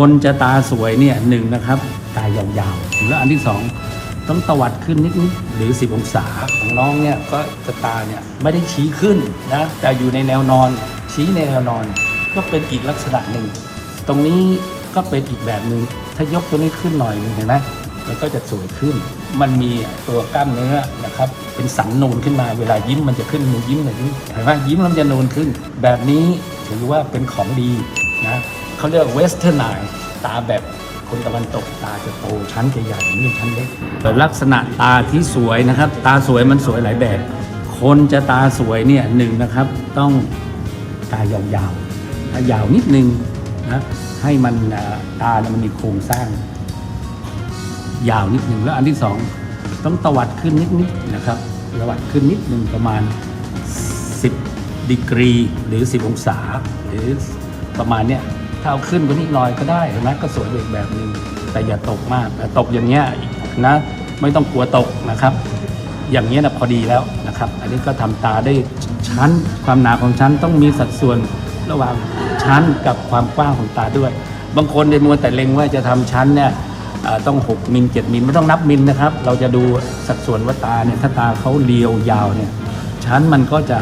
คนจะตาสวยเนี่ยหนึ่งนะครับ ตายาวๆ แล้วอันที่สองต้องตวัดขึ้นนิดๆหรือ 10 องศาของน้องเนี่ยก็จะตาเนี่ยไม่ได้ชี้ขึ้นนะแต่อยู่ในแนวนอน ชี้ในแนวนอน ก็เป็นอีกลักษณะหนึ่ง ตรงนี้ก็เป็นอีกแบบหนึ่งถ้ายกตัวนี้ขึ้นหน่อยนึงเห็นไหมมันก็จะสวยขึ้น มันมีตัวกล้ามเนื้อนะครับ เป็นสันนูนขึ้นมา เวลายิ้มมันจะขึ้นมือยิ้มแบบนี้เห็นไหมยิ้มแล้วมันจะนูนขึ้น แบบนี้ถือว่าเป็นของดีนะ เขาเรียกเวสเทิร์นไนตาแบบคนตะวันตกตาจะโตชั้นจะใหญ่นี่ชั้นเล็กแต่ลักษณะตาที่สวยนะครับ ตาสวยมันสวยหลายแบบ คนจะตาสวยเนี่ยหนึ่งนะครับ ต้องตายาวๆถ้ายาวนิดนึงนะให้มันตาเนี่ยมันมีโครงสร้าง ยาวนิดหนึ่งแล้วอันที่สองต้องตวัดขึ้นนิดๆนะครับตวัดขึ้นนิดหนึ่งประมาณ 10ดีกรีหรือ 10 องศา หรือประมาณเนี้ย ถ้าเอาขึ้นกว่านี้หน่อยก็ได้เห็นไหมก็สวยอีกแบบหนึ่งแต่อย่าตกมากแต่ตกอย่างเงี้ยนะไม่ต้องกลัวตกนะครับ อย่างเงี้ยนะพอดีแล้วนะครับ อันนี้ก็ทำตาได้ชั้นความหนาของชั้นต้องมีสัดส่วนระหว่างชั้นกับความกว้างของตาด้วย บางคนในมัวแต่เล็งว่าจะทำชั้นเนี่ยต้อง 6 มิล 7 มิล ไม่ต้องนับมิลนะครับ เราจะดูสัดส่วนว่าตาเนี่ยถ้าตาเขาเรียวยาวเนี่ยชั้นมันก็จะ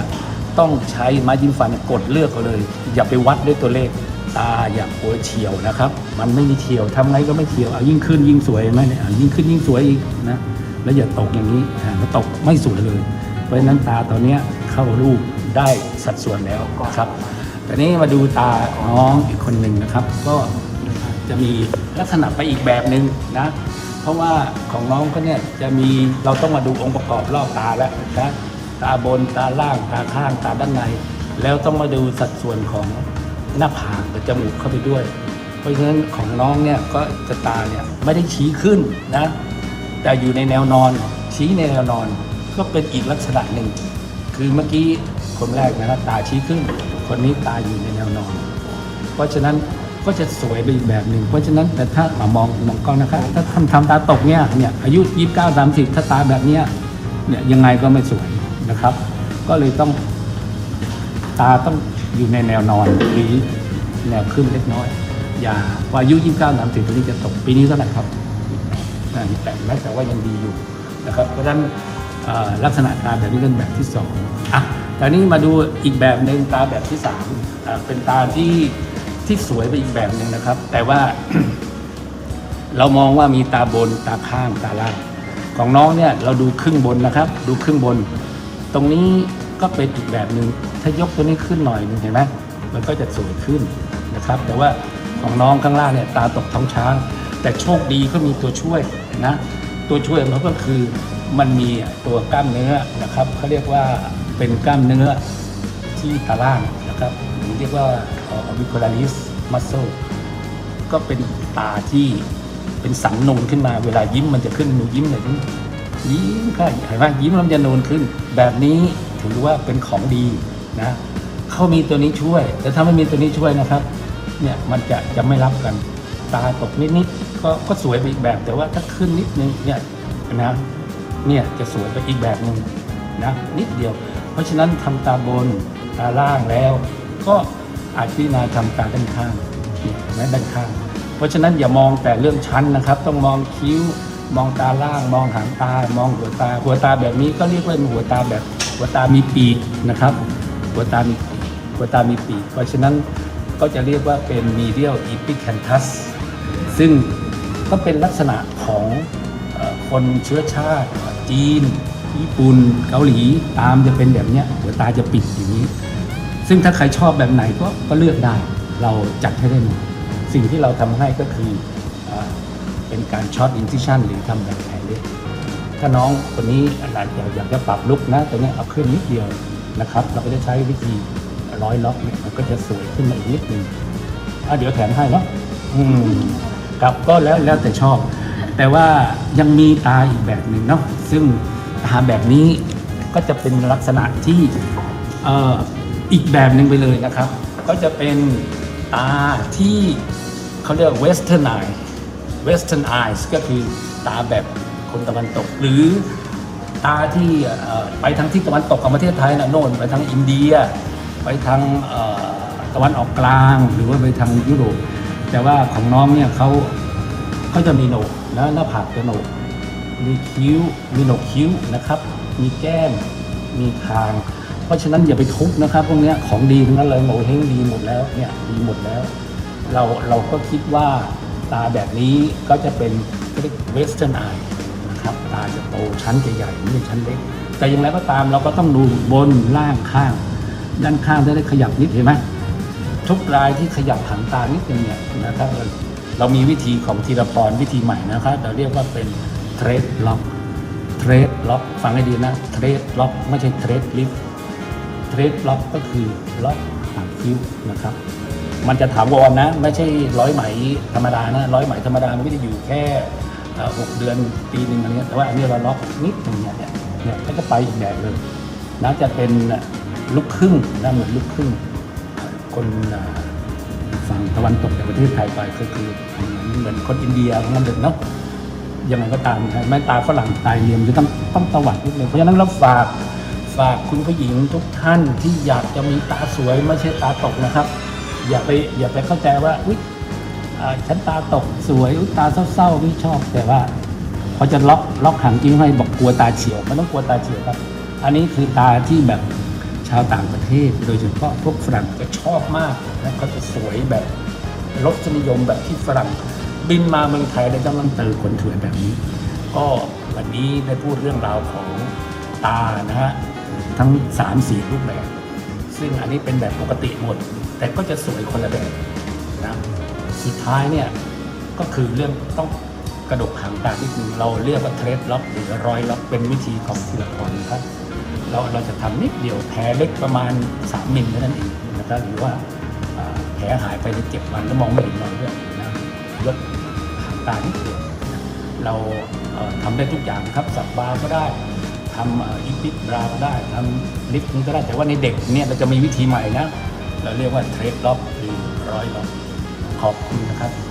ต้องใช้ไม้จิ้มฟันกดเลือกเอาเลย อย่าไปวัดด้วยตัวเลข ตาอย่ากลัวเฉียวนะครับ มันไม่มีเฉียวทำไงก็ไม่เฉียวเอายิ่งขึ้นยิ่งสวยไหมเนี่ยยิ่งขึ้นยิ่งสวยอีกนะแล้วอย่าตกอย่างนี้อ่าถ้าตกไม่สวยเลย เพราะฉะนั้นตาตอนนี้เข้ารูปได้สัดส่วนแล้วครับแต่นี้มาดูตาน้องอีกคนหนึ่งนะครับ ก็จะมีลักษณะไปอีกแบบหนึ่งนะเพราะว่าของน้องเขาเนี่ยจะมีเราต้องมาดูองค์ประกอบรอบตาแล้วนะตาบนตาล่างตาข้างตาด้านใน แล้วต้องมาดูสัดส่วนของ หน้าผากกับจมูกเข้าไปด้วย เพราะฉะนั้นของน้องเนี่ยก็จะตาเนี่ยไม่ได้ชี้ขึ้นนะแต่อยู่ในแนวนอนชี้ในแนวนอนก็เป็นอีกลักษณะหนึ่ง คือเมื่อกี้คนแรกนะครับตาชี้ขึ้น คนนี้ตาอยู่ในแนวนอน เพราะฉะนั้นก็จะสวยไปอีกแบบหนึ่ง เพราะฉะนั้นแต่ถ้ามามองมองกล้องนะครับถ้าทำทำตาตกเนี่ยเนี่ยอายุ 29 30 ถ้าตาแบบเนี้ยเนี่ยยังไงก็ไม่สวยนะครับ ก็เลยต้องตาต้อง อยู่ในแนวนอนหรือแนวขึ้นเล็กน้อย อย่าพออายุ29 30ตัวนี้จะตกปีนี้เท่าไหร่ครับแต่แม้แต่ว่ายังดีอยู่นะครับเพราะฉะนั้นลักษณะตาแบบนี้เป็นแบบที่สองอะตอนนี้มาดูอีกแบบหนึ่งตาแบบที่สามเป็นตาที่ที่สวยไปอีกแบบหนึ่งนะครับ แต่ว่า เรามองว่ามีตาบนตาข้างตาล่าง ของน้องเนี่ยเราดูครึ่งบนนะครับ ดูครึ่งบน ตรงนี้ ก็เป็นอีกแบบหนึ่งถ้ายกตัวนี้ขึ้นหน่อยนึงเห็นไหมมันก็จะสวยขึ้นนะครับ แต่ว่าของน้องข้างล่างเนี่ยตาตกท้องช้าง แต่โชคดีก็มีตัวช่วยนะตัวช่วยของเขาก็คือมันมีตัวกล้ามเนื้อนะครับเขาเรียกว่าเป็นกล้ามเนื้อที่ตาล่างนะครับหรือเรียกว่า auricularis muscle ก็เป็นตาที่เป็นสันนูนขึ้นมาเวลายิ้มมันจะขึ้นหนูยิ้มแบบนี้ยิ้มค่ะเห็นไหมยิ้มแล้วมันจะนูนขึ้น แบบนี้ ถือว่าเป็นของดีนะเขามีตัวนี้ช่วย แต่ถ้าไม่มีตัวนี้ช่วยนะครับเนี่ยมันจะจะไม่รับกันตาตกนิดๆก็ก็สวยไปอีกแบบ แต่ว่าถ้าขึ้นนิดนึงเนี่ยนะเนี่ยจะสวยไปอีกแบบหนึ่งนะนิดเดียว เพราะฉะนั้นทำตาบนตาล่างแล้ว ก็อาจพิจารณาทำตาด้านข้างเนี่ยเห็นไหมด้านข้าง เพราะฉะนั้นอย่ามองแต่เรื่องชั้นนะครับ ต้องมองคิ้วมองตาล่าง มองหางตามองหัวตา หัวตาแบบนี้ก็เรียกว่าหัวตาแบบ หัวตามีปีกนะครับหัวตามีปีกหัวตามีปีก เพราะฉะนั้นก็จะเรียกว่าเป็น medial epicanthus ซึ่งก็เป็นลักษณะของคนเชื้อชาติ จีน ญี่ปุ่น เกาหลีตามจะเป็นแบบเนี้ยหัวตาจะปิดอย่างนี้ ซึ่งถ้าใครชอบแบบไหนก็ก็เลือกได้ เราจัดให้ได้หมดสิ่งที่เราทำให้ก็คือเอ่อเป็นการช็อตอินทิชันหรือทำแบบแผลเล็ก ถ้าน้องคนนี้อาจจะอยากจะปรับลุกนะตัวนี้เอาขึ้นนิดเดียวนะครับ เราก็จะใช้วิธีร้อยล็อกเนี่ยมันก็จะสวยขึ้นมาอีกนิดนึงอะเดี๋ยวแถมให้เนาะอืมครับก็แล้วแล้วแต่ชอบ แต่ว่ายังมีตาอีกแบบหนึ่งเนาะซึ่งตาแบบนี้ก็จะเป็นลักษณะที่เอ่ออีกแบบหนึ่งไปเลยนะครับ ก็จะเป็นตาที่เขาเรียก western eye western eyes ก็คือตาแบบ คนตะวันตก หรือตาที่ไปทางที่ตะวันตกของประเทศไทยนะโน่นไปทางอินเดีย ไปทางตะวันออกกลาง หรือว่าไปทางยุโรปแต่ว่าของน้องเนี่ยเขาเขาจะมีโหนกนะหน้าผากจะโหนกมีคิ้วมีโหนกคิ้วนะครับ มีแก้มมีคาง เพราะฉะนั้นอย่าไปทุบนะครับพวกนี้ของดีทั้งนั้นเลยโงเฮงดีหมดแล้วเนี่ยดีหมดแล้ว เราเราก็คิดว่าตาแบบนี้ก็จะเป็นเวสเทิร์นไอ นะครับตาจะโตชั้นจะใหญ่ไม่ใช่ชั้นเล็ก แต่อย่างไรก็ตามเราก็ต้องดูบนล่างข้าง ด้านข้างได้ขยับนิดเห็นไหมทุกรายที่ขยับหางตานิดนึงเนี่ยนะครับเรามีวิธีของธีรพรวิธีใหม่นะครับ เราเรียกว่าเป็นเทรดล็อกเทรดล็อกฟังให้ดีนะเทรดล็อกไม่ใช่เทรดลิฟเทรดล็อกก็คือล็อกหางคิ้วนะครับมันจะถามวรนะ ไม่ใช่ร้อยไหมธรรมดานะร้อยไหมธรรมดามันก็จะอยู่แค่ หกเดือนปีหนึ่งอะไรเงี้ยแต่ว่าอันนี้เราล็อกนิดหนึงเนี่ยเนี่ยเนี่ยก็จะไปอีกแบบเลยนะจะเป็นลูกครึ่งนะเหมือนลูกครึ่ง คนฝั่งตะวันตกจากประเทศไทยไปก็คือเหมือนคนอินเดียของมันเด็กเนาะยังไงก็ตามแม้ตาฝรั่งตายเรียมจะต้องต้องตวัดนิดนึงเพราะฉะนั้นเราฝากฝากคุณผู้หญิงทุกท่านที่อยากจะมีตาสวยไม่ใช่ตาตกนะครับ อย่าไปอย่าไปเข้าใจว่าอุ๊ยอ่า ฉันตาตกสวยตาเศร้าๆไม่ชอบแต่ว่าพอจะล็อกล็อกหางกิ้งให้บอกกลัวตาเฉียวไม่ต้องกลัวตาเฉียวครับ อันนี้คือตาที่แบบชาวต่างประเทศ โดยเฉพาะพวกฝรั่งจะชอบมากนะเขาจะสวยแบบรสนิยมแบบที่ฝรั่งบินมาเมืองไทยได้ต้องเจอคนสวยแบบนี้ ก็วันนี้ได้พูดเรื่องราวของตานะฮะทั้งสามสีรูปแบบ ซึ่งอันนี้เป็นแบบปกติหมด แต่ก็จะสวยคนละแบบนะ สุดท้ายเนี่ยก็คือเรื่องต้องกระดกหางตาที่เราเรียกว่าเทรดล็อกหรือรอยล็อกเป็นวิธีของศิลปกรครับ เราเราจะทำนิดเดียวแผลเล็กประมาณ 3มิลเท่านั้นเองนะครับหรือว่าแผลหายไปในเจ็ดวันแล้วมองไม่เห็นรอยเลือดนะลดหางตานิดเดียวเราเอ่อทำได้ทุกอย่างครับสับบาร์ก็ได้ทำอิปิบราก็ได้ทำลิฟต์ก็ได้แต่ว่าในเด็กเนี่ยเราจะมีวิธีใหม่นะ เราเรียกว่าเทรดล็อกหรือรอยล็อก ขอบคุณนะครับ